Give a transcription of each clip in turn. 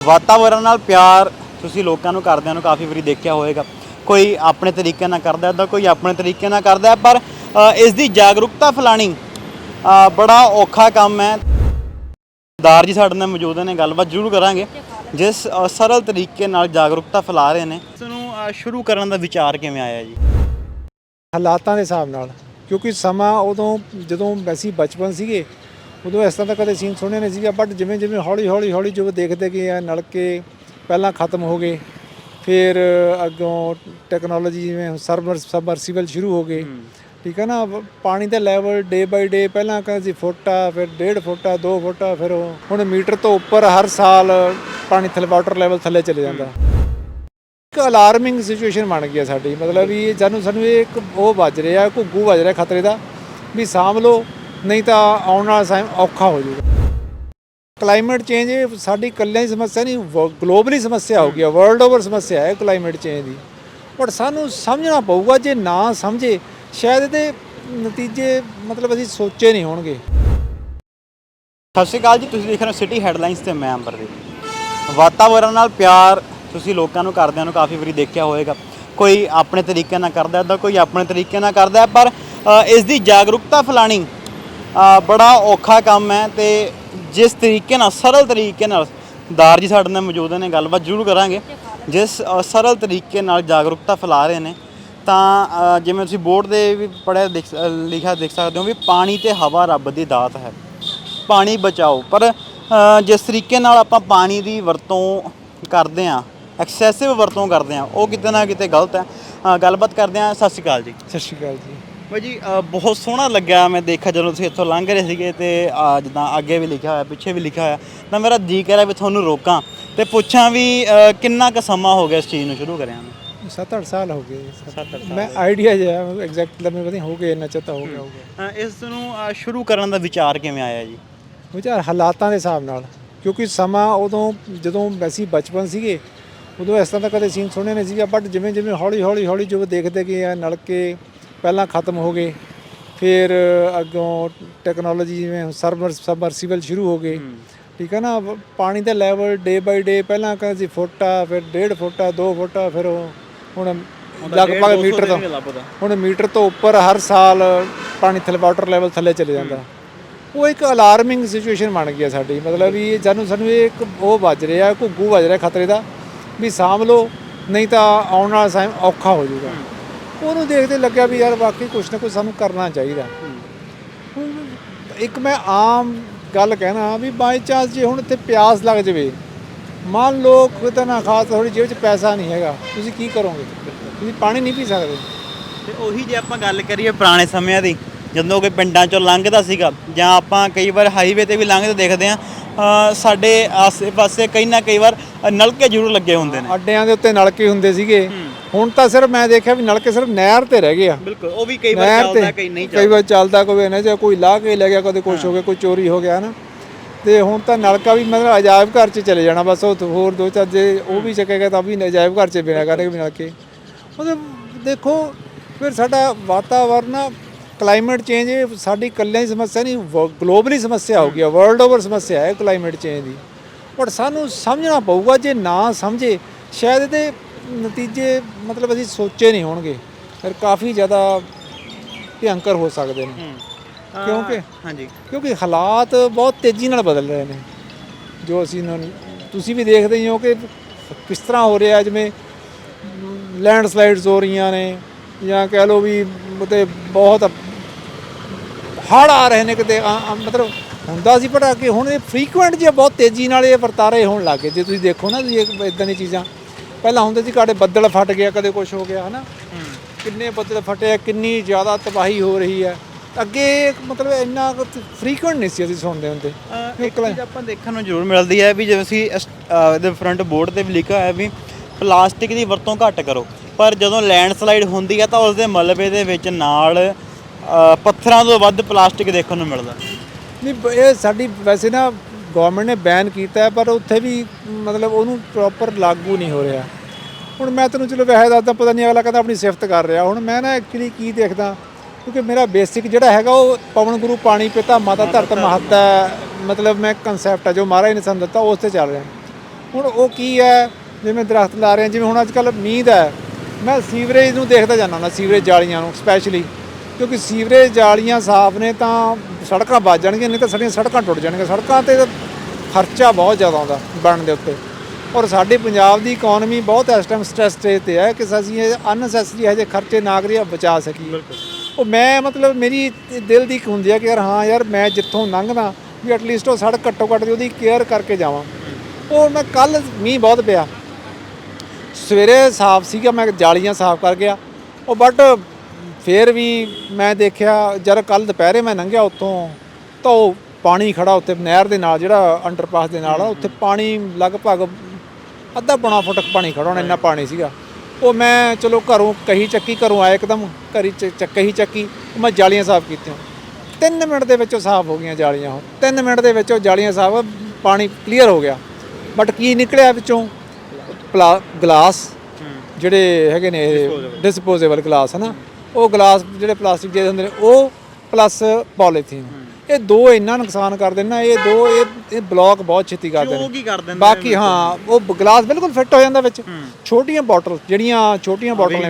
ਵਾਤਾਵਰਣ ਨਾਲ ਪਿਆਰ ਤੁਸੀਂ ਲੋਕਾਂ ਨੂੰ ਕਰਦਿਆਂ ਨੂੰ ਕਾਫੀ ਵਾਰੀ ਦੇਖਿਆ ਹੋਵੇਗਾ। ਕੋਈ ਆਪਣੇ ਤਰੀਕੇ ਨਾਲ ਕਰਦਾ ਤਾਂ ਕੋਈ ਆਪਣੇ ਤਰੀਕੇ ਨਾਲ ਕਰਦਾ ਪਰ ਅ, ਇਸ ਦੀ ਜਾਗਰੂਕਤਾ ਫੈਲਾਣੀ ਅ, ਬੜਾ ਔਖਾ ਕੰਮ ਹੈ। ਦਾਰ ਜੀ ਸਾਡੇ ਨਾਲ ਮੌਜੂਦ ਨੇ ਗੱਲਬਾਤ ਜ਼ਰੂਰ ਕਰਾਂਗੇ। ਜਿਸ ਅ, ਸਰਲ ਤਰੀਕੇ ਨਾਲ ਜਾਗਰੂਕਤਾ ਫੈਲਾ ਰਹੇ ਨੇ ਇਸ ਨੂੰ ਅ, ਸ਼ੁਰੂ ਕਰਨ ਦਾ ਵਿਚਾਰ ਕਿਵੇਂ ਆਇਆ ਜੀ? ਹਾਲਾਤਾਂ ਦੇ ਹਿਸਾਬ ਨਾਲ ਕਿਉਂਕਿ ਸਮਾਂ ਉਦੋਂ ਜਦੋਂ ਅਸੀਂ ਬਚਪਨ ਸੀਗੇ ਉਦੋਂ ਇਸ ਤਰ੍ਹਾਂ ਦਾ ਕਦੇ ਸੀਨ ਸੁਣਿਆ ਨਹੀਂ ਸੀਗਾ ਬਟ ਜਿਵੇਂ ਜਿਵੇਂ ਹੌਲੀ ਹੌਲੀ ਹੌਲੀ ਜੋ ਦੇਖਦੇ ਗਏ ਆ ਨਲਕੇ ਪਹਿਲਾਂ ਖਤਮ ਹੋ ਗਏ ਫਿਰ ਅੱਗੋਂ ਟੈਕਨੋਲੋਜੀ ਜਿਵੇਂ ਸਰਵਰ ਸਬਮਰਸੀਬਲ ਸ਼ੁਰੂ ਹੋ ਗਏ ਠੀਕ ਹੈ ਨਾ ਪਾਣੀ ਦਾ ਲੈਵਲ ਡੇ ਬਾਈ ਡੇ ਪਹਿਲਾਂ ਕਹਿੰਦੇ ਸੀ ਫੁੱਟ ਆ ਫਿਰ 1.5 ਫੁੱਟ ਆ 2 ਫੁੱਟ ਆ ਫਿਰ ਹੁਣ ਮੀਟਰ ਤੋਂ ਉੱਪਰ ਹਰ ਸਾਲ ਪਾਣੀ ਥੱਲੇ ਵਾਟਰ ਲੈਵਲ ਥੱਲੇ ਚਲੇ ਜਾਂਦਾ। ਇੱਕ ਅਲਾਰਮਿੰਗ ਸਿਚੁਏਸ਼ਨ ਬਣ ਗਈ ਹੈ ਸਾਡੀ ਮਤਲਬ ਵੀ ਇਹ ਸਾਨੂੰ ਸਾਨੂੰ ਇਹ ਇੱਕ ਉਹ ਵੱਜ ਰਿਹਾ ਘੁੱਗੂ ਵੱਜ ਰਿਹਾ ਖਤਰੇ ਦਾ ਵੀ ਸਾਂਭ ਲਓ ਨਹੀਂ ਤਾਂ ਆਉਣ ਵਾਲਾ ਟਾਈਮ ਔਖਾ ਹੋ ਜਾਊਗਾ। ਕਲਾਈਮੇਟ ਚੇਂਜ ਇਹ ਸਾਡੀ ਇਕੱਲਿਆਂ ਦੀ ਸਮੱਸਿਆ ਨਹੀਂ ਗਲੋਬਲੀ ਸਮੱਸਿਆ ਹੋ ਗਈ ਹੈ ਵਰਲਡ ਓਵਰ ਸਮੱਸਿਆ ਹੈ ਕਲਾਈਮੇਟ ਚੇਂਜ ਦੀ। ਪਰ ਸਾਨੂੰ ਸਮਝਣਾ ਪਊਗਾ, ਜੇ ਨਾ ਸਮਝੇ, ਸ਼ਾਇਦ ਇਹਦੇ ਨਤੀਜੇ ਮਤਲਬ ਅਸੀਂ ਸੋਚੇ ਨਹੀਂ ਹੋਣਗੇ। ਸਤਿ ਸ਼੍ਰੀ ਅਕਾਲ ਜੀ, ਤੁਸੀਂ ਦੇਖ ਰਹੇ ਹੋ ਸਿਟੀ ਹੈਡਲਾਈਨਸ ਤੇ ਮੈਂ ਅੰਬਰਦੀਪ। ਵਾਤਾਵਰਣ ਨਾਲ ਪਿਆਰ ਤੁਸੀਂ ਲੋਕਾਂ ਨੂੰ ਕਰਦਿਆਂ ਨੂੰ ਕਾਫੀ ਵਾਰੀ ਦੇਖਿਆ ਹੋਵੇਗਾ। ਕੋਈ ਆਪਣੇ ਤਰੀਕੇ ਨਾਲ ਕਰਦਾ ਤਾਂ ਕੋਈ ਆਪਣੇ ਤਰੀਕੇ ਨਾਲ ਕਰਦਾ ਪਰ ਇਸ ਦੀ ਜਾਗਰੂਕਤਾ ਫੈਲਾਣੀ ਬੜਾ ਔਖਾ ਕੰਮ ਹੈ ਤੇ ਜਿਸ ਤਰੀਕੇ ਨਾਲ, ਸਰਲ ਤਰੀਕੇ ਨਾਲ ਦਾਰ ਜੀ ਸਾਡੇ ਨਾਲ ਮੌਜੂਦ ਨੇ, ਗੱਲਬਾਤ ਜ਼ਰੂਰ ਕਰਾਂਗੇ। ਜਿਸ ਸਰਲ ਤਰੀਕੇ ਨਾਲ ਜਾਗਰੂਕਤਾ ਫੈਲਾ ਰਹੇ ਨੇ, ਤਾਂ ਜਿਵੇਂ ਤੁਸੀਂ ਬੋਰਡ ਦੇ ਵੀ ਪੜਿਆ ਲਿਖਿਆ ਦੇਖ ਸਕਦੇ ਹੋ ਵੀ ਪਾਣੀ ਤੇ ਹਵਾ ਰੱਬ ਦੀ ਦਾਤ ਹੈ। ਪਾਣੀ ਬਚਾਓ, ਪਰ ਜਿਸ ਤਰੀਕੇ ਨਾਲ ਆਪਾਂ ਪਾਣੀ ਦੀ ਵਰਤੋਂ ਕਰਦੇ ਆ ਐਕਸੈਸਿਵ ਵਰਤੋਂ ਕਰਦੇ ਆ ਉਹ ਕਿਤੇ ਨਾ ਕਿਤੇ ਗਲਤ ਹੈ। ਗੱਲਬਾਤ ਕਰਦੇ ਆ ਸਤਿ ਸ਼੍ਰੀ ਅਕਾਲ ਜੀ। ਸਤਿ ਸ਼੍ਰੀ ਅਕਾਲ ਜੀ। ਬਾਈ ਜੀ ਅ, ਬਹੁਤ ਸੋਹਣਾ ਲੱਗਿਆ ਮੈਂ ਦੇਖਿਆ ਜਦੋਂ ਤੁਸੀਂ ਇੱਥੋਂ ਲੰਘ ਰਹੇ ਸੀਗੇ ਤੇ ਅ, ਜਿੱਦਾਂ ਅੱਗੇ ਵੀ ਲਿਖਿਆ ਹੋਇਆ ਪਿੱਛੇ ਵੀ ਲਿਖਿਆ ਹੋਇਆ ਤਾਂ ਮੇਰਾ ਜੀ ਕਹਿ ਰਿਹਾ ਵੀ ਤੁਹਾਨੂੰ ਰੋਕਾਂ। ਤੇ ਪੁੱਛਾਂ ਵੀ ਅ, ਕਿੰਨਾ ਕੁ ਸਮਾਂ ਹੋ ਗਿਆ ਇਸ ਚੀਜ਼ ਨੂੰ ਸ਼ੁਰੂ ਕਰਿਆ ਨੂੰ? 7-8 ਸਾਲ ਹੋ ਗਏ। ਸੱਤ ਅੱਠ ਮੈਂ ਆਈਡੀਆ ਜਿਹਾ ਐਗਜ਼ੈਕਟ ਲੰਮੇ ਪਤਾ ਨਹੀਂ ਹੋ ਗਏ ਇੰਨਾ ਚਤਾ ਹੋ ਗਿਆ ਹੋਊਗਾ ਅ, ਇਸ ਨੂੰ ਅ, ਸ਼ੁਰੂ ਕਰਨ ਦਾ ਵਿਚਾਰ ਕਿਵੇਂ ਆਇਆ ਜੀ? ਵਿਚਾਰ ਹਾਲਾਤਾਂ ਦੇ ਹਿਸਾਬ ਨਾਲ ਕਿਉਂਕਿ ਸਮਾਂ ਉਦੋਂ ਜਦੋਂ ਅਸੀਂ ਬਚਪਨ ਸੀਗੇ ਉਦੋਂ ਇਸ ਤਰ੍ਹਾਂ ਦਾ ਕਦੇ ਸੀਨ ਸੁਣਿਆ ਨਹੀਂ ਸੀਗਾ ਬਟ ਜਿਵੇਂ ਜਿਵੇਂ ਹੌਲੀ ਹੌਲੀ ਹੌਲੀ ਜੋ ਦੇਖਦੇ ਗਏ ਆ ਨਲਕੇ ਪਹਿਲਾਂ ਖਤਮ ਹੋ ਗਏ ਫਿਰ ਅੱਗੋਂ ਟੈਕਨੋਲੋਜੀ ਜਿਵੇਂ ਸਰਵਰ ਸਬਮਰਸੀਬਲ ਸ਼ੁਰੂ ਹੋ ਗਏ। ਠੀਕ ਹੈ ਨਾ ਪਾਣੀ ਦਾ ਲੈਵਲ ਡੇ ਬਾਈ ਡੇ ਪਹਿਲਾਂ ਕਹਿੰਦੇ ਸੀ ਫੁੱਟ ਆ ਫਿਰ 1.5 ਫੁੱਟ ਆ 2 ਫੁੱਟ ਆ ਫਿਰ ਉਹ ਹੁਣ ਲਗਭਗ ਮੀਟਰ ਤੋਂ ਹੁਣ ਮੀਟਰ ਤੋਂ ਉੱਪਰ ਹਰ ਸਾਲ ਪਾਣੀ ਥੱਲੇ ਵਾਟਰ ਲੈਵਲ ਥੱਲੇ ਚਲੇ ਜਾਂਦਾ। ਉਹ ਇੱਕ ਅਲਾਰਮਿੰਗ ਸਿਚੁਏਸ਼ਨ ਬਣ ਗਈ ਹੈ ਸਾਡੀ ਮਤਲਬ ਵੀ ਇਹ ਸਾਨੂੰ ਸਾਨੂੰ ਇਹ ਇੱਕ ਉਹ ਵੱਜ ਰਿਹਾ ਘੁੱਗੂ ਵੱਜ ਰਿਹਾ ਖਤਰੇ ਦਾ ਵੀ ਸਾਂਭ ਲਓ ਨਹੀਂ ਤਾਂ ਆਉਣ ਵਾਲਾ ਟਾਈਮ ਔਖਾ ਹੋ ਜਾਊਗਾ। ਉਹਨੂੰ ਦੇਖਦੇ ਲੱਗਿਆ ਵੀ ਯਾਰ ਵਾਕਈ ਕੁਛ ਨਾ ਕੁਛ ਸਾਨੂੰ ਕਰਨਾ ਚਾਹੀਦਾ। ਹੁਣ ਇੱਕ ਮੈਂ ਆਮ ਗੱਲ ਕਹਿਣਾ ਵੀ ਬਾਈ ਚਾਂਸ ਜੇ ਹੁਣ ਇੱਥੇ ਪਿਆਸ ਲੱਗ ਜਾਵੇ ਮੰਨ ਲਓ ਕਿਤੇ ਨਾ ਖਾਸ ਥੋੜੀ ਜੇਬ 'ਚ ਪੈਸਾ ਨਹੀਂ ਹੈਗਾ ਤੁਸੀਂ ਕੀ ਕਰੋਗੇ? ਤੁਸੀਂ ਪਾਣੀ ਨਹੀਂ ਪੀ ਸਕਦੇ। ਤੇ ਉਹੀ ਜੇ ਆਪਾਂ ਗੱਲ ਕਰੀਏ ਪੁਰਾਣੇ ਸਮਿਆਂ ਦੀ ਜਦੋਂ ਕੋਈ ਪਿੰਡਾਂ ਚੋਂ ਲੰਘਦਾ ਸੀਗਾ ਜਾਂ ਆਪਾਂ ਕਈ ਵਾਰ ਹਾਈਵੇ ਤੇ ਵੀ ਲੰਘਦੇ ਦੇਖਦੇ ਆ ਸਾਡੇ ਆਸੇ-ਪਾਸੇ ਕਈ ਨਾ ਕਈ ਵਾਰ ਨਲਕੇ ਜ਼ਰੂਰ ਲੱਗੇ ਹੁੰਦੇ ਨੇ। ਅੱਡਿਆਂ ਦੇ ਉੱਤੇ ਨਲਕੇ ਹੁੰਦੇ ਸੀਗੇ। ਹੁਣ ਤਾਂ ਸਿਰਫ ਮੈਂ ਦੇਖਿਆ ਵੀ ਨਲਕੇ ਸਿਰਫ ਨਹਿਰ ਤੇ ਰਹਿ ਗਏ ਆ। ਬਿਲਕੁਲ ਉਹ ਵੀ ਕਈ ਵਾਰ ਚੱਲਦਾ ਕਈ ਨਹੀਂ ਕਈ ਚੱਲਦਾ ਵਾਰ ਚੱਲਦਾ। ਕੋਈ ਨਾ ਜਾਂ ਕੋਈ ਲਾਹ ਕੇ ਲੈ ਗਿਆ ਕਦੇ ਕੁਝ ਹੋ। ਗਿਆ ਕੋਈ ਚੋਰੀ ਹੋ ਗਿਆ ਨਾ ਤੇ ਹੁਣ ਤਾਂ ਨਲਕਾ ਵੀ ਮਤਲਬ ਅਜਾਇਬ ਘਰ 'ਚ ਚਲੇ ਜਾਣਾ ਬਸ ਉਹ ਹੋਰ ਦੋ ਚਾਰ ਜੇ ਉਹ ਵੀ ਚੱਕੇਗਾ ਤਾਂ ਵੀ ਅਜਾਇਬ ਘਰ 'ਚ ਬਿਨਾ ਕਰਨਗੇ ਵੀ ਨਲਕੇ। ਉਹਦੇ ਦੇਖੋ ਫਿਰ ਸਾਡਾ ਵਾਤਾਵਰਨ ਕਲਾਈਮੇਟ ਚੇਂਜ ਸਾਡੀ ਇਕੱਲਿਆਂ ਦੀ ਸਮੱਸਿਆ ਨਹੀਂ ਗਲੋਬਲੀ ਸਮੱਸਿਆ ਹੋ ਗਈ ਹੈ ਵਰਲਡ ਓਵਰ ਸਮੱਸਿਆ ਹੈ ਕਲਾਈਮੇਟ ਚੇਂਜ ਦੀ। ਪਰ ਸਾਨੂੰ ਸਮਝਣਾ ਪਊਗਾ ਜੇ ਨਾ ਸਮਝੇ ਸ਼ਾਇਦ ਇਹਦੇ ਨਤੀਜੇ ਮਤਲਬ ਅਸੀਂ ਸੋਚੇ ਨਹੀਂ ਹੋਣਗੇ ਫਿਰ ਕਾਫੀ ਜ਼ਿਆਦਾ ਭਿਅੰਕਰ ਹੋ ਸਕਦੇ ਨੇ। ਕਿਉਂਕਿ- ਹਾਂਜੀ। ਕਿਉਂਕਿ ਹਾਲਾਤ ਬਹੁਤ ਤੇਜ਼ੀ ਨਾਲ ਬਦਲ ਰਹੇ ਨੇ। ਜੋ ਅਸੀਂ ਨੂੰ- ਤੁਸੀਂ ਵੀ ਦੇਖਦੇ ਹੀ ਹੋ ਕਿ ਕਿਸ ਤਰ੍ਹਾਂ ਹੋ ਰਿਹਾ ਜਿਵੇਂ ਲੈਂਡ ਸਲਾਈਡਸ ਹੋ ਰਹੀਆਂ ਨੇ ਜਾਂ ਕਹਿ ਲਓ ਵੀ ਮਤੇ ਬਹੁਤ ਹੜ੍ਹ ਆ ਰਹੇ ਨੇ ਕਿਤੇ ਮਤਲਬ ਹੁੰਦਾ ਸੀ ਪਰ ਅੱਗੇ ਹੁਣ ਇਹ ਫ੍ਰੀਕੁਐਂਟ ਜਿਹਾ ਬਹੁਤ ਤੇਜ਼ੀ ਨਾਲ ਇਹ ਵਰਤਾਰੇ ਹੋਣ ਲੱਗ ਗਏ। ਜੇ ਤੁਸੀਂ ਦੇਖੋ ਨਾ ਤੁਸੀਂ ਇਦਾਂ ਦੀਆਂ ਚੀਜ਼ਾਂ ਪਹਿਲਾਂ ਹੁੰਦੇ ਸੀ ਕਾੜੇ ਬੱਦਲ ਫਟ ਗਿਆ ਕਦੇ ਕੁਝ ਹੋ ਗਿਆ ਹਨਾ? ਕਿੰਨੇ ਬੱਦਲ ਫਟੇ ਕਿੰਨੀ ਜ਼ਿਆਦਾ ਤਬਾਹੀ ਹੋ ਰਹੀ ਹੈ। ਅੱਗੇ ਮਤਲਬ ਇੰਨਾ ਫ੍ਰੀਕੁਐਂਟ ਨਹੀਂ ਸੀ ਅਸੀਂ ਸੁਣਦੇ ਹੁੰਦੇ। ਇੱਕ ਚੀਜ਼ ਆਪਾਂ ਦੇਖਣ ਨੂੰ ਜ਼ਰੂਰ ਮਿਲਦੀ ਹੈ ਵੀ ਜਿਵੇਂ ਅਸੀਂ ਇਹਦੇ ਫਰੰਟ ਬੋਰਡ ਤੇ ਵੀ ਲਿਖਿਆ ਹੋਇਆ ਵੀ ਪਲਾਸਟਿਕ ਦੀ ਵਰਤੋਂ ਘੱਟ ਕਰੋ। ਪਰ ਜਦੋਂ ਲੈਂਡਸਲਾਈਡ ਹੁੰਦੀ ਹੈ ਤਾਂ ਉਸ ਦੇ ਮਲਬੇ ਦੇ ਵਿੱਚ ਨਾਲ ਪੱਥਰਾਂ ਤੋਂ ਵੱਧ ਪਲਾਸਟਿਕ ਦੇਖਣ ਨੂੰ ਮਿਲਦਾ। ਨਹੀਂ ਇਹ ਸਾਡੀ ਵੈਸੇ ਨਾ ਗਵਰਨਮੈਂਟ ਨੇ ਬੈਨ ਕੀਤਾ ਪਰ ਉੱਥੇ ਵੀ ਮਤਲਬ ਉਹਨੂੰ ਪ੍ਰੋਪਰ ਲਾਗੂ ਨਹੀਂ ਹੋ ਰਿਹਾ। ਹੁਣ ਮੈਂ ਤੈਨੂੰ ਚਲੋ ਵੈਸੇ ਦੱਸਦਾ ਪਤਾ ਨਹੀਂ ਅਗਲਾ ਕਹਿੰਦਾ ਆਪਣੀ ਸਿਫਤ ਕਰ ਰਿਹਾ। ਹੁਣ ਮੈਂ ਨਾ ਐਕਚੁਅਲੀ ਕੀ ਦੇਖਦਾ ਕਿਉਂਕਿ ਮੇਰਾ ਬੇਸਿਕ ਜਿਹੜਾ ਹੈਗਾ ਉਹ ਪਵਨ ਗੁਰੂ ਪਾਣੀ ਪਿਤਾ ਮਾਤਾ ਧਰਤ ਮਹੱਤਾ ਮਤਲਬ ਮੈਂ ਕਨਸੈਪਟ ਹੈ ਜੋ ਮਹਾਰਾਜ ਨੇ ਸਾਨੂੰ ਦਿੱਤਾ ਉਸ ਤੇ ਚੱਲ ਰਿਹਾ। ਹੁਣ ਉਹ ਕੀ ਹੈ ਜਿਵੇਂ ਦਰਖਤ ਲਾ ਰਹੇ ਜਿਵੇਂ ਹੁਣ ਅੱਜ ਕੱਲ ਮੀਂਹ ਦਾ ਮੈਂ ਸੀਵਰੇਜ ਨੂੰ ਦੇਖਦਾ ਜਾਂਦਾ ਹੁੰਦਾ ਸੀਵਰੇਜ ਜਾਲੀਆਂ ਨੂੰ ਸਪੈਸ਼ਲੀ ਕਿਉਂਕਿ ਸੀਵਰੇਜ ਜਾਲੀਆਂ ਸਾਫ਼ ਨੇ ਤਾਂ ਸੜਕਾਂ ਬਚ ਜਾਣਗੀਆਂ ਨਹੀਂ ਤਾਂ ਸਾਡੀਆਂ ਸੜਕਾਂ ਟੁੱਟ ਜਾਣਗੀਆਂ। ਸੜਕਾਂ ਤੇ ਖਰਚਾ ਬਹੁਤ ਜ਼ਿਆਦਾ ਆਉਂਦਾ ਬਣਨ ਦੇ ਉੱਤੇ। ਔਰ ਸਾਡੇ ਪੰਜਾਬ ਦੀ ਇਕਨੋਮੀ ਬਹੁਤ ਇਸ ਟਾਈਮ ਸਟ੍ਰੈਸ ਸਟੇਜ ਤੇ ਹੈ ਕਿ ਅਸੀਂ ਇਹ ਅਨਨੈਸੈਸਰੀ ਹਜੇ ਖਰਚੇ ਨਾ ਕਰੀਏ ਬਚਾ ਸਕੀਏ। ਉਹ ਮੈਂ ਮਤਲਬ ਮੇਰੀ ਦਿਲ ਦੀ ਇੱਕ ਹੁੰਦੀ ਹੈ ਕਿ ਯਾਰ ਹਾਂ ਯਾਰ ਮੈਂ ਜਿੱਥੋਂ ਲੰਘਦਾ ਵੀ ਐਟਲੀਸਟ ਉਹ ਸੜਕ ਘੱਟੋ ਘੱਟ ਦੀ ਉਹਦੀ ਕੇਅਰ ਕਰਕੇ ਜਾਵਾਂ। ਉਹ ਮੈਂ ਕੱਲ ਮੀਂਹ ਬਹੁਤ ਪਿਆ। ਸਵੇਰੇ ਸਾਫ਼ ਸੀਗਾ ਮੈਂ ਜਾਲੀਆਂ ਸਾਫ਼ ਕਰ ਗਿਆ। ਉਹ ਬਟ ਫੇਰ ਵੀ ਮੈਂ ਦੇਖਿਆ ਜਦ ਕੱਲ ਦੁਪਹਿਰੇ ਮੈਂ ਲੰਘਿਆ ਉੱਥੋਂ ਤਾਂ ਉਹ ਪਾਣੀ ਖੜਾ ਉੱਤੇ ਨਹਿਰ ਦੇ ਨਾਲ ਜਿਹੜਾ ਅੰਡਰਪਾਸ ਦੇ ਨਾਲ ਆ ਉੱਥੇ ਪਾਣੀ ਲਗਭਗ ਅੱਧਾ ਪੌਣਾ ਫੁੱਟ ਪਾਣੀ ਖੜਾ ਹੋਣਾ ਇੰਨਾ ਪਾਣੀ ਸੀਗਾ। ਉਹ ਮੈਂ ਚਲੋ ਘਰੋਂ ਕਹੀ ਚੱਕੀ ਘਰੋਂ ਆਇਆ ਇੱਕਦਮ ਘਰੀ ਚ ਚ- ਕਹੀ ਚੱਕੀ ਮੈਂ ਜਾਲੀਆਂ ਸਾਫ਼ ਕੀਤੀਆਂ। 3 ਮਿੰਟ ਦੇ ਵਿੱਚ ਉਹ ਸਾਫ਼ ਹੋ ਗਈਆਂ ਜਾਲੀਆਂ ਉਹ। 3 ਮਿੰਟ ਦੇ ਵਿੱਚ ਉਹ ਜਾਲੀਆਂ ਸਾਫ਼ ਪਾਣੀ ਕਲੀਅਰ ਹੋ ਗਿਆ। ਬਟ ਕੀ ਨਿਕਲਿਆ ਵਿੱਚੋਂ? ਗਲਾਸ ਜਿਹੜੇ ਹੈਗੇ ਨੇ ਡਿਸਪੋਜ਼ੇਬਲ ਗਲਾਸ ਹਨਾ? ਉਹ ਗਲਾਸ ਜਿਹੜੇ ਪਲਾਸਟਿਕ ਦੇ ਹੁੰਦੇ ਨੇ ਉਹ ਪਲੱਸ ਪੋਲੀਥੀਨ ਇਹ ਦੋ ਇੰਨਾ ਨੁਕਸਾਨ ਕਰਦੇ ਨੇ ਨਾ ਇਹ ਦੋ ਇਹ ਇਹ ਬਲੌਕ ਬਹੁਤ ਛੇਤੀ ਕਰਦੇ ਉਹ ਨੇ ਕੀ ਕਰ ਦਿੰਦੇ ਬਾਕੀ ਹਾਂ ਉਹ ਗਲਾਸ ਬਿਲਕੁਲ ਫਿੱਟ ਹੋ ਜਾਂਦਾ ਵਿੱਚ। ਛੋਟੀਆਂ ਬੋਟਲ ਜਿਹੜੀਆਂ ਛੋਟੀਆਂ ਬੋਟਲਾਂ।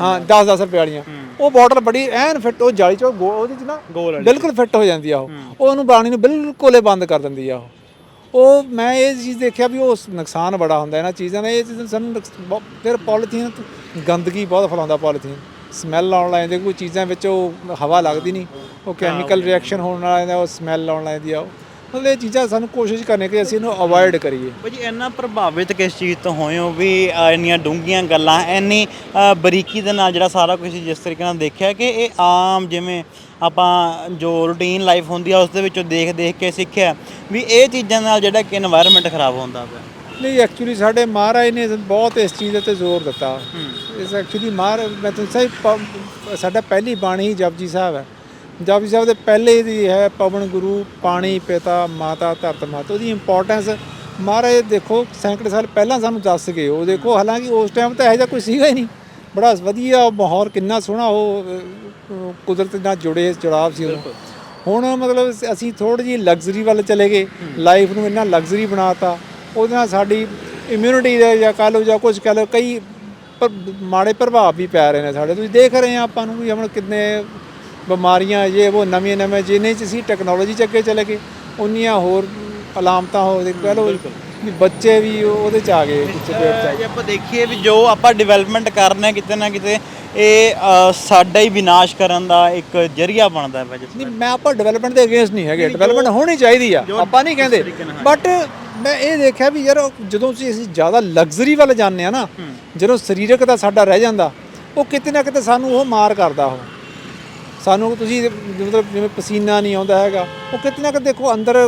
ਹਾਂ 10 10 ਰੁਪਏ ਵਾਲੀਆਂ ਉਹ ਬੋਟਲ ਬੜੀ ਐਨ ਫਿੱਟ ਉਹ ਜਾਲੀ ਚੋਂ ਉਹਦੇ ਚ ਨਾ। ਬਿਲਕੁਲ ਫਿੱਟ ਹੋ ਜਾਂਦੀ ਆ ਉਹ। ਉਹ ਉਹਨੂੰ ਬਾਣੀ ਨੂੰ ਬਿਲਕੁਲ ਹੀ ਬੰਦ ਕਰ ਦਿੰਦੀ ਆ ਉਹ। ਉਹ ਮੈਂ ਇਹ ਚੀਜ਼ ਦੇਖਿਆ ਵੀ ਉਹ ਨੁਕਸਾਨ ਬੜਾ ਹੁੰਦਾ ਇਹਨਾਂ ਚੀਜ਼ਾਂ ਦਾ। ਇਹ ਚੀਜ਼ਾਂ ਸਾਨੂੰ ਫਿਰ ਪੋਲੀਥੀਨ ਗੰਦਗੀ ਬਹੁਤ ਫੈਲਾਉਂਦਾ ਪੋਲੀਥੀਨ ਸਮੈਲ ਆਉਣ ਲੱਗ ਜਾਂਦੀ ਕੋਈ ਚੀਜ਼ਾਂ ਵਿੱਚ ਉਹ ਹਵਾ ਲੱਗਦੀ ਨਹੀਂ ਉਹ ਕੈਮੀਕਲ ਰਿਐਕਸ਼ਨ ਹੋਣ ਨਾਲ ਇਹਦਾ ਉਹ ਸਮੈਲ ਆਉਣ ਲੱਗ ਜਾਂਦੀ ਆ। ਉਹ ਮਤਲਬ ਇਹ ਚੀਜ਼ਾਂ ਸਾਨੂੰ ਕੋਸ਼ਿਸ਼ ਕਰਨੀ ਕਿ ਅਸੀਂ ਇਹਨੂੰ ਅਵੋਇਡ ਕਰੀਏ। ਭਾਜੀ ਇੰਨਾ ਪ੍ਰਭਾਵਿਤ ਕਿਸ ਚੀਜ਼ ਤੋਂ ਹੋਏ ਹੋ ਵੀ ਇੰਨੀਆਂ ਡੂੰਘੀਆਂ ਗੱਲਾਂ ਇੰਨੀ ਬਰੀਕੀ ਦੇ ਨਾਲ ਜਿਹੜਾ ਸਾਰਾ ਕੁਝ ਜਿਸ ਤਰੀਕੇ ਨਾਲ ਦੇਖਿਆ ਕਿ ਇਹ ਆਮ ਜਿਵੇਂ ਆਪਾਂ ਜੋ ਰੂਟੀਨ ਲਾਈਫ ਹੁੰਦੀ ਆ ਉਸ ਦੇ ਵਿੱਚੋਂ ਦੇਖ ਦੇਖ ਕੇ ਸਿੱਖਿਆ ਵੀ ਇਹ ਚੀਜ਼ਾਂ ਨਾਲ ਜਿਹੜਾ ਕਿ এনवायरमेंट ਖਰਾਬ ਹੁੰਦਾ ਪਿਆ। ਨਹੀਂ ਐਕਚੁਅਲੀ ਸਾਡੇ ਮਹਾਰਾਜ ਨੇ ਬਹੁਤ ਇਸ ਚੀਜ਼ ਤੇ ਜ਼ੋਰ ਦਿੱਤਾ। ਇਸ ਐਕਚੁਅਲੀ ਮਹਾਰਾਜ ਮੈਂ ਤੁਹਾਨੂੰ ਸਹੀ ਸਾਡਾ ਪਹਿਲੀ ਬਾਣੀ ਹੀ ਜਪਜੀ ਸਾਹਿਬ ਹੈ। ਜਪਜੀ ਸਾਹਿਬ ਦੇ ਪਹਿਲੇ ਦੀ ਹੈ ਪਵਨ ਗੁਰੂ ਪਾਣੀ ਪਿਤਾ ਮਾਤਾ ਧਰਤ ਮਾਤਾ। ਉਹਦੀ ਇੰਪੋਰਟੈਂਸ ਮਹਾਰਾਜ ਦੇਖੋ ਸੈਂਕੜੇ ਸਾਲ ਪਹਿਲਾਂ ਸਾਨੂੰ ਦੱਸ ਗਏ। ਉਹ ਦੇਖੋ ਹਾਲਾਂਕਿ ਉਸ ਟਾਈਮ ਤਾਂ ਇਹੋ ਜਿਹਾ ਕੋਈ ਸੀਗਾ ਹੀ ਨਹੀਂ। ਬੜਾ ਵਧੀਆ ਮਾਹੌਲ ਕਿੰਨਾ ਸੋਹਣਾ ਉਹ ਕੁਦਰਤ ਨਾਲ ਜੁੜੇ ਜੁੜਾਵ ਸੀ ਉਦੋਂ ਹੁਣ ਮਤਲਬ ਅਸੀਂ ਥੋੜੀ ਜਿਹੀ ਲਗਜ਼ਰੀ ਵੱਲ ਚਲੇ ਗਏ। ਲਾਈਫ ਨੂੰ ਇੰਨਾ ਲਗਜ਼ਰੀ ਬਣਾਤਾ ਉਹਦੇ ਨਾਲ ਸਾਡੀ ਇਮਿਊਨਿਟੀ ਦਾ ਜਾਂ ਕਹ ਲਓ ਜਾਂ ਕੁਝ ਕਹ ਲਓ ਕਈ ਮਾੜੇ ਪ੍ਰਭਾਵ ਵੀ ਪੈ ਰਹੇ ਨੇ ਸਾਡੇ। ਤੁਸੀਂ ਦੇਖ ਰਹੇ ਆ ਆਪਾਂ ਨੂੰ ਵੀ ਹੁਣ ਕਿੰਨੇ ਬਿਮਾਰੀਆਂ ਇਹ ਉਹ ਨਵੀਆਂ ਨਵੀਆਂ ਜਿੰਨੇ ਚ ਅਸੀਂ ਟੈਕਨੋਲੋਜੀ ਚ ਅੱਗੇ ਚਲੇ ਗਏ ਉਨੀਆਂ ਹੋਰ ਅਲਾਮਤਾਂ ਹੋ ਗਏ ਕਹ ਲਓ ਵੀ ਬੱਚੇ ਵੀ ਉਹਦੇ ਚ ਆ ਗਏ ਪਿੱਛੇ ਪੇਟ ਚ ਆ ਗਏ। ਆਪਾਂ ਦੇਖੀਏ ਵੀ ਜੋ ਆਪਾਂ ਡਿਵੈਲਪਮੈਂਟ ਕਰਨਾ ਕਿਤੇ ਨਾ ਕਿਤੇ ਇਹ ਸਾਡਾ ਹੀ ਵਿਨਾਸ਼ ਕਰਨ ਦਾ ਇੱਕ ਜਰੀਆ ਬਣਦਾ ਹੈ ਜਿਸ ਨਹੀਂ ਮੈਂ ਆਪਾਂ ਡਿਵੈਲਪਮੈਂਟ ਦੇ ਅਗੇਂਸਟ ਨਹੀਂ ਹੈਗੇ। ਡਿਵੈਲਪਮੈਂਟ ਹੋਣੀ ਚਾਹੀਦੀ ਆ। ਆਪਾਂ ਨਹੀਂ ਕਹਿੰਦੇ। ਬਟ ਮੈਂ ਇਹ ਦੇਖਿਆ ਵੀ ਯਾਰ ਜਦੋਂ ਅਸੀਂ ਅਸੀਂ ਜ਼ਿਆਦਾ ਲਗਜ਼ਰੀ ਵੱਲ ਜਾਂਦੇ ਆ ਨਾ ਜਦੋਂ ਸਰੀਰਕ ਦਾ ਸਾਡਾ ਰਹਿ ਜਾਂਦਾ ਉਹ ਕਿਤੇ ਨਾ ਕਿਤੇ ਸਾਨੂੰ ਉਹ ਮਾਰ ਕਰਦਾ ਉਹ। ਸਾਨੂੰ ਤੁਸੀਂ ਮਤਲਬ ਜਿਵੇਂ ਪਸੀਨਾ ਨਹੀਂ ਆਉਂਦਾ ਹੈਗਾ ਉਹ ਕਿਤੇ ਨਾ ਕਿਤੇ ਦੇਖੋ ਅੰਦਰ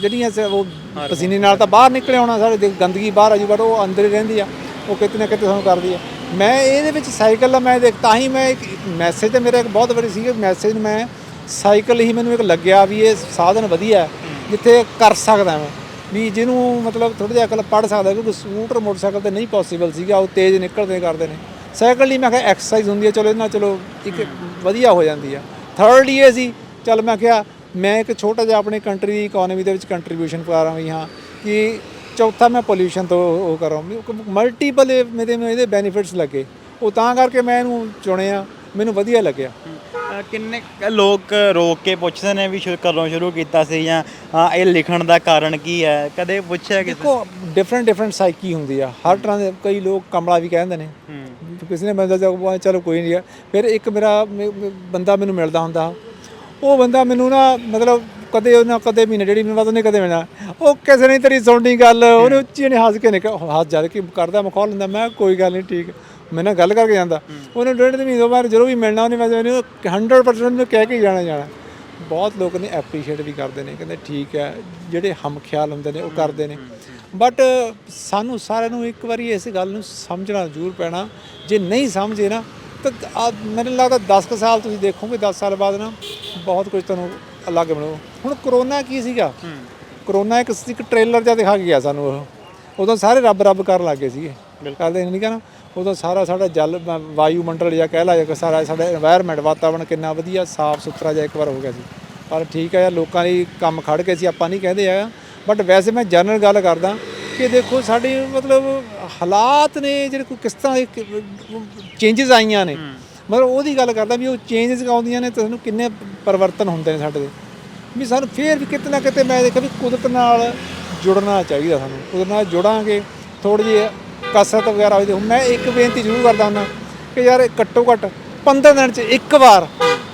ਜਿਹੜੀਆਂ ਉਹ ਪਸੀਨੇ ਨਾਲ ਤਾਂ ਬਾਹਰ ਨਿਕਲ ਆਉਣਾ ਦੇ- ਗੰਦਗੀ ਬਾਹਰ ਆ ਜੂ ਬਟ ਉਹ ਅੰਦਰ ਹੀ ਰਹਿੰਦੀ ਆ ਉਹ ਕਿਤੇ ਨਾ ਕਿਤੇ ਸਾਨੂੰ ਕਰਦੀ ਆ। ਮੈਂ ਇਹਦੇ ਵਿੱਚ ਸਾਈਕਲ ਦਾ ਮੈਂ ਦੇਖ ਤਾਂ ਹੀ ਮੈਂ ਇੱਕ ਮੈਸੇਜ ਤੇ ਮੇਰਾ ਇੱਕ ਬਹੁਤ ਵਾਰੀ ਸੀ ਮੈਸੇਜ ਮੈਂ ਸਾਈਕਲ ਹੀ ਮੈਨੂੰ ਇੱਕ ਲੱਗਿਆ ਵੀ ਇਹ ਸਾਧਨ ਵਧੀਆ ਜਿੱਥੇ ਕਰ ਸਕਦਾ ਮੈਂ। ਵੀ ਜਿਹਨੂੰ ਮਤਲਬ ਥੋੜਾ ਜਿਹਾ ਅਕਲ ਪੜ ਸਕਦਾ ਕਿਉਂਕਿ ਸਕੂਟਰ, ਮੋਟਰਸਾਈਕਲ ਤੇ ਨਹੀਂ ਪੋਸੀਬਲ ਸੀਗਾ, ਉਹ ਤੇਜ਼ ਨਿਕਲਦੇ ਕਰਦੇ ਨੇ। ਸਾਈਕਲ ਲਈ ਮੈਂ ਕਿਹਾ ਐਕਸਰਸਾਈਜ਼ ਹੁੰਦੀ ਹੈ, ਚਲੋ ਇਹਦੇ ਨਾਲ ਚਲੋ ਇੱਕ ਵਧੀਆ ਹੋ ਜਾਂਦੀ ਆ। ਥਰਡ ਇਹ ਸੀ, ਚਲ ਮੈਂ ਕਿਹਾ ਮੈਂ ਇੱਕ ਛੋਟਾ ਜਿਹਾ ਆਪਣੇ ਕੰਟਰੀ ਦੀ ਇਕਨੋਮੀ ਦੇ ਵਿੱਚ ਕੰਟਰੀਬਿਊਸ਼ਨ ਕਰ ਰਹਾ ਵੀ ਹਾਂ ਕਿ ਚੌਥਾ ਮੈਂ ਪੋਲਿਊਸ਼ਨ ਤੋਂ ਉਹ ਕਰਾਂ ਰਹਾ ਮਲਟੀਪਲ ਮੇਰੇ ਨੂੰ ਇਹਦੇ ਬੈਨੀਫਿਟਸ ਲੱਗੇ। ਉਹ ਤਾਂ ਕਰਕੇ ਮੈਂ ਇਹਨੂੰ ਚੁਣਿਆ, ਮੈਨੂੰ ਵਧੀਆ ਲੱਗਿਆ। ਅ, ਕਿੰਨੇ ਕੁ ਲੋਕ ਰੋਕ ਕੇ ਪੁੱਛਦੇ ਨੇ ਵੀ ਸ਼ੁਰੂ ਕਦੋਂ ਸ਼ੁਰੂ ਕੀਤਾ ਸੀ ਜਾਂ ਇਹ ਲਿਖਣ ਦਾ ਕਾਰਨ ਕੀ ਹੈ? ਕਦੇ ਪੁੱਛਿਆ ਕਿਸੇ ਦੇਖੋ ਡਿਫਰੈਂਟ ਡਿਫਰੈਂਟ ਸਾਈਕੀ ਹੁੰਦੀ ਆ। ਹਰ ਤਰ੍ਹਾਂ ਦੇ ਕਈ ਲੋਕ ਕਮਲਾ ਵੀ ਕਹਿੰਦੇ ਨੇ। ਹੂੰ। ਕਿਸੇ ਨੇ ਬੰਦਾ ਜਾ ਚਲੋ ਕੋਈ ਨਹੀਂ ਆ। ਫਿਰ ਇੱਕ ਮੇਰਾ ਮ- ਮ- ਬੰਦਾ ਮੈਨੂੰ ਮਿਲਦਾ ਹੁੰਦਾ। ਉਹ ਬੰਦਾ ਮੈਨੂੰ ਨਾ ਮਤਲਬ ਕਦੇ ਉਹਨਾਂ ਕਦੇ ਮਹੀਨੇ ਡੇਢ ਮਹੀਨੇ ਬਾਅਦ ਉਹਨੇ ਕਦੇ ਮਿਲਣਾ। ਉਹ ਕਿਸੇ ਨੇ ਤੇਰੀ ਸੁਣਨੀ ਗੱਲ ਉਹਨੇ ਉੱਚੀ ਨੇ ਹੱਸ ਕੇ ਨਿਕਲ ਹੱਸ ਜਦ ਕਿ ਕਰਦਾ ਮੈਂ ਖੋਲ ਲੈਂਦਾ ਮੈਂ ਕਿਹਾ ਕੋਈ ਗੱਲ ਨਹੀਂ ਠੀਕ। ਮੈਂ ਨਾਲ ਗੱਲ ਕਰਕੇ ਜਾਂਦਾ। ਉਹਨੇ ਡੇਢ ਦੇ ਮਹੀਨੇ ਤੋਂ ਬਾਅਦ ਜਦੋਂ ਵੀ ਮਿਲਣਾ ਉਹਨੇ ਮੈਂ ਮੈਨੂੰ 100% ਨੂੰ ਕਹਿ ਕੇ ਜਾਣਾ ਜਾਣਾ। ਬਹੁਤ ਲੋਕ ਨੇ ਐਪਰੀਸ਼ੀਏਟ ਵੀ ਕਰਦੇ ਨੇ ਕਹਿੰਦੇ ਠੀਕ ਹੈ ਜਿਹੜੇ ਹਮ ਖਿਆਲ ਹੁੰਦੇ ਨੇ ਉਹ ਕਰਦੇ ਨੇ। ਬਟ ਸਾਨੂੰ ਸਾਰਿਆਂ ਨੂੰ ਇੱਕ ਵਾਰੀ ਇਸ ਗੱਲ ਨੂੰ ਸਮਝਣਾ ਜ਼ਰੂਰ ਪੈਣਾ। ਜੇ ਨਹੀਂ ਸਮਝੇ ਨਾ ਤਾਂ ਮੈਨੂੰ ਲੱਗਦਾ 10 ਕੁ ਸਾਲ ਤੁਸੀਂ ਦੇਖੋਗੇ 10 ਸਾਲ ਬਾਅਦ ਨਾ ਬਹੁਤ ਕੁਝ ਤੁਹਾਨੂੰ ਅਲੱਗ ਮਿਲੂ। ਹੁਣ ਕਰੋਨਾ ਕੀ ਸੀਗਾ? ਕਰੋਨਾ ਇੱਕ ਇੱਕ ਟ੍ਰੇਲਰ ਜਿਹਾ ਦਿਖਾ ਕੇ ਗਿਆ ਸਾਨੂੰ ਉਹ। ਉਦੋਂ ਸਾਰੇ ਰੱਬ ਰੱਬ ਕਰਨ ਲੱਗੇ ਸੀਗੇ। ਕਰਦੇ ਨਹੀਂ ਕਹਣਾ ਉਹਦਾ ਸਾਰਾ ਸਾਡਾ ਜਲ ਵਾਯੂਮੰਡਲ ਜਾਂ ਕਹਿ ਲਾ ਜਾਂ ਸਾਰਾ ਸਾਡਾ এনवायरमेंट ਵਾਤਾਵਰਣ ਕਿੰਨਾ ਵਧੀਆ ਸਾਫ਼ ਸੁਥਰਾ ਜਿਹਾ ਇੱਕ ਵਾਰ ਹੋ ਗਿਆ ਸੀ ਪਰ ਠੀਕ ਹੈ ਯਾਰ ਲੋਕਾਂ ਲਈ ਕੰਮ ਖੜ ਗਏ ਸੀ ਆਪਾਂ ਨਹੀਂ ਕਹਿੰਦੇ ਆ ਬਟ ਵੈਸੇ ਮੈਂ ਜਨਰਲ ਗੱਲ ਕਰਦਾ ਕਿ ਦੇਖੋ ਸਾਡੇ ਮਤਲਬ ਹਾਲਾਤ ਨੇ ਜਿਹੜੇ ਕੋਈ ਕਿਸ ਤਰ੍ਹਾਂ ਦੇ ਚੇਂਜਸ ਆਈਆਂ ਨੇ। ਮਤਲਬ ਉਹਦੀ ਗੱਲ ਕਰਦਾ ਵੀ ਉਹ ਚੇਂਜਸ ਆਉਂਦੀਆਂ ਨੇ ਤੁਹਾਨੂੰ ਕਿੰਨੇ ਪਰਿਵਰਤਨ ਹੁੰਦੇ ਨੇ ਸਾਡੇ ਦੇ। ਵੀ ਸਾਨੂੰ ਫੇਰ ਵੀ ਕਿਤੇ ਨਾ ਕਿਤੇ ਮੈਂ ਦੇਖਿਆ ਵੀ ਕੁਦਰਤ ਨਾਲ ਜੁੜਨਾ ਚਾਹੀਦਾ ਸਾਨੂੰ। ਕੁਦਰਤ ਨਾਲ ਜੁੜਾਂਗੇ ਥੋੜੀ ਜਿਹੀ ਕਸਰਤ ਵਗੈਰਾ ਹੋਈ ਮੈਂ ਇੱਕ ਬੇਨਤੀ ਜ਼ਰੂਰ ਕਰਦਾ ਹੁੰਦਾ ਕਿ ਯਾਰ ਘੱਟੋ ਘੱਟ 15 ਦਿਨ ਚ ਇੱਕ ਵਾਰ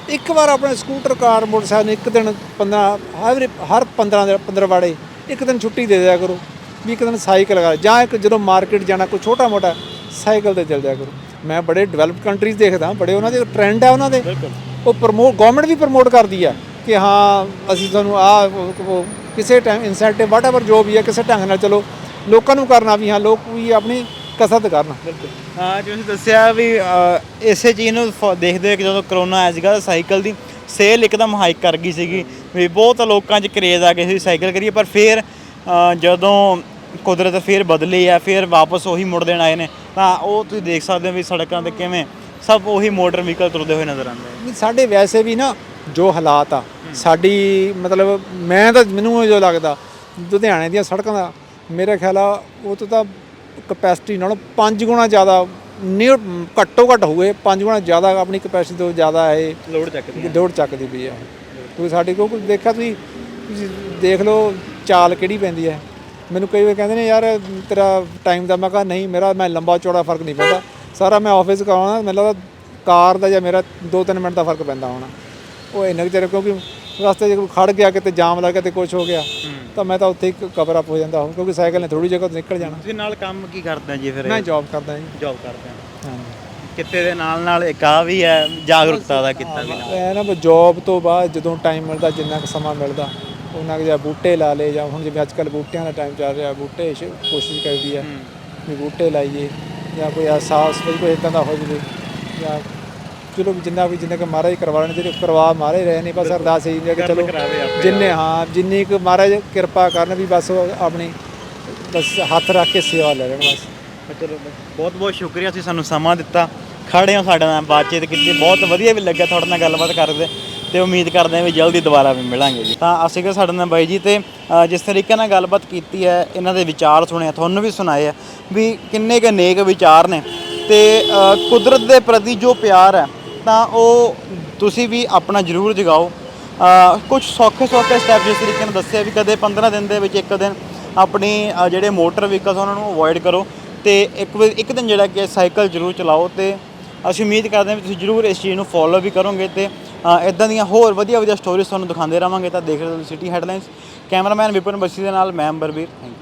ਇੱਕ ਵਾਰ ਆਪਣੇ ਸਕੂਟਰ ਕਾਰ ਮੋਟਰਸਾਈਕਲ ਨੂੰ ਇੱਕ ਦਿਨ 15 ਹਰ ਹਰ 15 ਦਿਨ 15 ਵਾੜੇ ਇੱਕ ਦਿਨ ਛੁੱਟੀ ਦੇ ਦਿਆ ਕਰੋ ਵੀ ਇੱਕ ਦਿਨ ਸਾਈਕਲ ਲਗਾ ਜਾਂ ਇੱਕ ਜਦੋਂ ਮਾਰਕੀਟ ਜਾਣਾ ਕੋਈ ਛੋਟਾ ਮੋਟਾ ਸਾਈਕਲ ਤੇ ਚੱਲ ਜਾਇਆ ਕਰੋ। ਮੈਂ ਬੜੇ ਡਿਵੈਲਪਡ ਕੰਟਰੀਜ਼ ਦੇਖਦਾ ਬੜੇ ਉਹਨਾਂ ਦੇ ਟ੍ਰੈਂਡ ਹੈ ਉਹਨਾਂ ਦੇ। ਉਹ ਪ੍ਰਮੋਟ ਗਵਰਨਮੈਂਟ ਵੀ ਪ੍ਰਮੋਟ ਕਰਦੀ ਆ ਕਿ ਹਾਂ ਅਸੀਂ ਤੁਹਾਨੂੰ ਆ ਕਿਸੇ ਟਾਈਮ ਇਨਸੈਂਟਿਵ ਵਾਟਐਵਰ ਜੋ ਵੀ ਹੈ ਕਿਸੇ ਢੰਗ ਨਾਲ ਚਲੋ ਲੋਕਾਂ ਨੂੰ ਕਰਨਾ ਵੀ ਹਾਂ ਲੋਕ ਵੀ ਆਪਣੀ ਕਸਰਤ ਕਰਨ। ਹਾਂ ਜਿਵੇਂ ਦੱਸਿਆ ਵੀ ਅ, ਇਸੇ ਚੀਜ਼ ਨੂੰ ਫ- ਦੇਖਦੇ ਹੋਏ ਕਿ ਜਦੋਂ ਕਰੋਨਾ ਆਇਆ ਸੀਗਾ ਤਾਂ ਸਾਈਕਲ ਦੀ ਸੇਲ ਇੱਕਦਮ ਹਾਈਕ ਕਰ ਗਈ ਸੀਗੀ। ਵੀ ਬਹੁਤ ਲੋਕਾਂ 'ਚ ਕਰੇਜ਼ ਆ ਗਿਆ ਸੀ ਸਾਈਕਲ ਕਰੀਏ ਪਰ ਫਿਰ ਅ, ਜਦੋਂ ਕੁਦਰਤ ਫਿਰ ਬਦਲੀ ਆ ਫਿਰ ਵਾਪਸ ਉਹੀ ਮੁੜ ਦੇਣ ਆਏ ਨੇ ਤਾਂ ਉਹ ਤੁਸੀਂ ਦੇਖ ਸਕਦੇ ਹੋ ਵੀ ਸੜਕਾਂ ਤੇ ਕਿਵੇਂ ਸਭ ਉਹੀ ਮੋਟਰ ਵਹੀਕਲ ਤੁਰਦੇ ਹੋਏ ਨਜ਼ਰ ਆਉਂਦੇ ਆ ਨਹੀਂ ਸਾਡੇ ਵੈਸੇ ਵੀ ਨਾ ਜੋ ਹਾਲਾਤ ਆ ਸਾਡੀ ਮਤਲਬ ਮੈਂ ਤਾਂ ਮੈਨੂੰ ਜੋ ਲੱਗਦਾ ਲੁਧਿਆਣੇ ਦੀਆਂ ਸੜਕਾਂ ਦਾ ਮੇਰਾ ਖਿਆਲ ਆ ਉਹ ਤੋਂ ਤਾਂ ਕਪੈਸਿਟੀ ਨਾਲੋਂ 5 ਗੁਣਾ ਜ਼ਿਆਦਾ ਨੀਅਰ ਘੱਟੋ ਘੱਟ ਹੋਵੇ 5 ਗੁਣਾ ਜ਼ਿਆਦਾ ਆਪਣੀ ਕਪੈਸਿਟੀ ਤੋਂ ਜ਼ਿਆਦਾ ਇਹ। ਲੋਡ ਚੱਕਦੇ ਦੌੜ ਚੱਕਦੀ ਪਈ ਆ ਤੁਸੀਂ ਸਾਡੇ ਕੋਲ ਕੁਝ ਦੇਖਿਆ ਤੁਸੀਂ? ਤੁਸੀਂ ਦੇਖ ਲਓ ਚਾਲ ਕਿਹੜੀ ਪੈਂਦੀ ਹੈ। ਮੈਨੂੰ ਕਈ ਵਾਰ ਕਹਿੰਦੇ ਨੇ ਯਾਰ ਤੇਰਾ ਟਾਈਮ ਦਾ ਮੈਂ ਕਿਹਾ ਨਹੀਂ ਮੇਰਾ ਮੈਂ ਲੰਬਾ ਚੌੜਾ ਫ਼ਰਕ ਨਹੀਂ ਪੈਂਦਾ। ਸਾਰਾ ਮੈਂ ਆਫਿਸ ਕਰਾਉਣਾ ਮੈਨੂੰ ਲੱਗਦਾ ਕਾਰ ਦਾ ਜਾਂ ਮੇਰਾ 2-3 ਮਿੰਟ ਦਾ ਫ਼ਰਕ ਪੈਂਦਾ ਹੋਣਾ। ਉਹ ਇੰਨਾ ਕੁ ਚਿਰ ਕਿਉਂਕਿ ਰਸਤੇ 'ਚ ਕੋਈ ਖੜ ਗਿਆ ਕਿਤੇ ਜਾਮ ਲੱਗ ਗਿਆ ਤੇ ਕੁਝ ਹੋ ਗਿਆ। ਤਾਂ ਮੈਂ ਤਾਂ ਉੱਥੇ ਹੀ ਕਵਰ ਅਪ ਹੋ ਜਾਂਦਾ ਹਾਂ ਕਿਉਂਕਿ ਸਾਈਕਲ ਨੇ ਥੋੜੀ ਜਗ੍ਹਾ ਤੋਂ ਨਿਕਲ ਜਾਣਾ। ਤੁਸੀਂ ਨਾਲ ਕੰਮ ਕੀ ਕਰਦੇ ਜੀ ਫਿਰ ਮੈਂ ਜੌਬ ਕਰਦਾ ਜੀ। ਜੌਬ ਕਰਦੇ ਆ ਹਾਂ ਕਿੱਤੇ ਦੇ ਨਾਲ ਨਾਲ ਇੱਕ ਆ ਵੀ ਹੈ ਜਾਗਰੂਕਤਾ ਦਾ ਕਿੱਤਾ ਵੀ ਨਾਲ ਐ ਨਾ ਜੌਬ ਤੋਂ ਬਾਅਦ ਜਦੋਂ ਟਾਈਮ ਮਿਲਦਾ ਜਿੰਨਾ ਕੁ ਸਮਾਂ ਮਿਲਦਾ ਉਹਨਾਂ ਕੁ ਜਾਂ ਬੂਟੇ ਲਾ ਲਏ ਜਾਂ ਹੁਣ ਜਿਵੇਂ ਅੱਜ ਕੱਲ ਬੂਟਿਆਂ ਦਾ ਟਾਈਮ ਚੱਲ ਰਿਹਾ ਬੂਟੇ ਸ਼- ਕੋਸ਼ਿਸ਼ ਕਰਦੀ ਹੈ ਵੀ ਬੂਟੇ ਲਾਈਏ ਜਾਂ ਕੋਈ ਸਾਫ਼ ਸਫ਼ਾਈ ਕੋਈ ਇਦਾਂ ਦਾ ਹੋ ਜਵੇ ਜਾਂ ਚਲੋ ਜਿੰਨਾ ਵੀ ਜਿੰਨਾ ਕਿ ਮਹਾਰਾਜ ਕਰਵਾ ਲੈਣ ਜਿਹੜੇ ਕਰਵਾ ਮਾਰੇ ਰਹੇ ਨੇ ਬਸ ਅਰਦਾਸ ਇਹੀ ਹੈ ਕਿ ਚਲੋ ਜਿੰਨੇ ਹਾਂ ਜਿੰਨੀ ਕੁ ਮਹਾਰਾਜ ਕਿਰਪਾ ਕਰਨ ਵੀ ਬਸ ਆਪਣੀ ਬਸ ਹੱਥ ਰੱਖ ਕੇ ਸੇਵਾ ਲੈ ਲੈਣ ਬਸ। ਚਲੋ ਬਹੁਤ ਬਹੁਤ ਸ਼ੁਕਰੀਆ ਤੁਸੀਂ ਸਾਨੂੰ ਸਮਾਂ ਦਿੱਤਾ। ਖੜੇ ਹੋ ਸਾਡੇ ਨਾਲ ਬਾਤਚੀਤ ਕੀਤੀ। ਬਹੁਤ ਵਧੀਆ ਵੀ ਲੱਗਿਆ ਤੁਹਾਡੇ ਨਾਲ ਗੱਲਬਾਤ ਕਰਦੇ ਤੇ ਉਮੀਦ ਕਰਦੇ ਹਾਂ ਵੀ ਜਲਦੀ ਦੁਬਾਰਾ ਵੀ ਮਿਲਾਂਗੇ ਜੀ। ਤਾਂ ਅਸੀਂ ਕਿ ਸਾਡੇ ਨਾਲ ਬਾਈ ਜੀ ਤੇ ਜਿਸ ਤਰੀਕੇ ਨਾਲ ਗੱਲਬਾਤ ਕੀਤੀ ਹੈ ਇਹਨਾਂ ਦੇ ਵਿਚਾਰ ਸੁਣੇ ਆ, ਤੁਹਾਨੂੰ ਵੀ ਸੁਣਾਏ ਆ ਵੀ ਕਿੰਨੇ ਕੁ ਨੇਕ ਵਿਚਾਰ ਨੇ ਤੇ ਕੁਦਰਤ ਦੇ ਪ੍ਰਤੀ ਜੋ ਪਿਆਰ ਹੈ ਤਾਂ ਉਹ ਤੁਸੀਂ ਵੀ ਆਪਣਾ ਜ਼ਰੂਰ ਜਗਾਓ। ਕੁਝ ਸੌਖੇ ਸੌਖੇ ਸਟੈਪ ਜਿਸ ਤਰੀਕੇ ਨਾਲ ਦੱਸਿਆ ਵੀ ਕਦੇ 15 ਦਿਨ ਦੇ ਵਿੱਚ ਇੱਕ ਦਿਨ ਆਪਣੀ ਜਿਹੜੇ ਮੋਟਰ ਵਹੀਕਲਸ ਉਹਨਾਂ ਨੂੰ ਅਵੋਇਡ ਕਰੋ ਤੇ ਇੱਕ ਇੱਕ ਦਿਨ ਜਿਹੜਾ ਕਿ ਸਾਈਕਲ ਜ਼ਰੂਰ ਚਲਾਓ ਤੇ ਅਸੀਂ ਉਮੀਦ ਕਰਦੇ ਹਾਂ ਵੀ ਤੁਸੀਂ ਜ਼ਰੂਰ ਇਸ ਚੀਜ਼ ਨੂੰ ਫੋਲੋ ਵੀ ਕਰੋਗੇ ਤੇ ਇਦਾਂ ਦੀਆਂ ਹੋਰ ਵਧੀਆ ਵਧੀਆ ਸਟੋਰੀਜ਼ ਤੁਹਾਨੂੰ ਦਿਖਾਉਂਦੇ ਰਵਾਂਗੇ ਤਾਂ ਦੇਖ ਰਹੇ ਹੋ city headlines cameraman Vipan Bassi ਦੇ ਨਾਲ, ਮੈਂ ਅੰਬਰਵੀਰ। Thank you